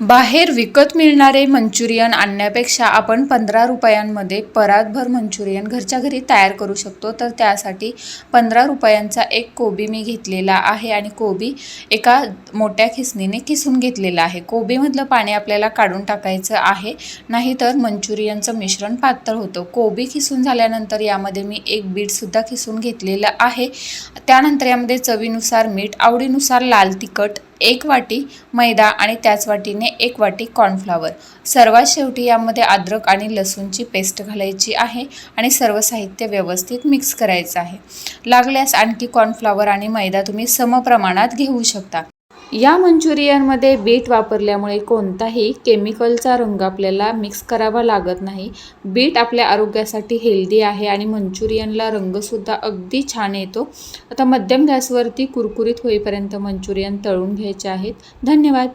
बाहेर विकत मिळणारे मंचुरियन आणण्यापेक्षा आपण पंधरा रुपयांमध्ये परातभर मंचुरियन घरच्या घरी तयार करू शकतो. तर त्यासाठी पंधरा रुपयांचा एक कोबी मी घेतलेला आहे आणि कोबी एका मोठ्या खिसणीने किसून घेतलेला आहे. कोबीमधलं पाणी आपल्याला काढून टाकायचं आहे. नाहीतर मंचुरियनचं मिश्रण पातळ होतं. कोबी खिसून झाल्यानंतर यामध्ये मी एक बीटसुद्धा खिसून घेतलेलं आहे. त्यानंतर यामध्ये चवीनुसार मीठ आवडीनुसार लाल तिखट एक वाटी मैदा आणि त्याच वाटीने एक वाटी कॉर्नफ्लॉवर सर्वात शेवटी यामध्ये अद्रक आणि लसूणची पेस्ट घालायची आहे आणि सर्व साहित्य व्यवस्थित मिक्स करायचं आहे. लागल्यास आणखी कॉर्नफ्लॉवर आणि मैदा तुम्ही समप्रमाणात घेऊ शकता. या मंचुरियनमध्ये बीट वापरल्यामुळे कोणताही केमिकलचा रंग आपल्याला मिक्स करावा लागत नाही. बीट आपल्या आरोग्यासाठी हेल्दी आहे आणि मंचुरियनला रंगसुद्धा अगदी छान येतो. आता मध्यम गॅसवरती कुरकुरीत होईपर्यंत मंचुरियन तळून घ्यायचे आहेत. धन्यवाद.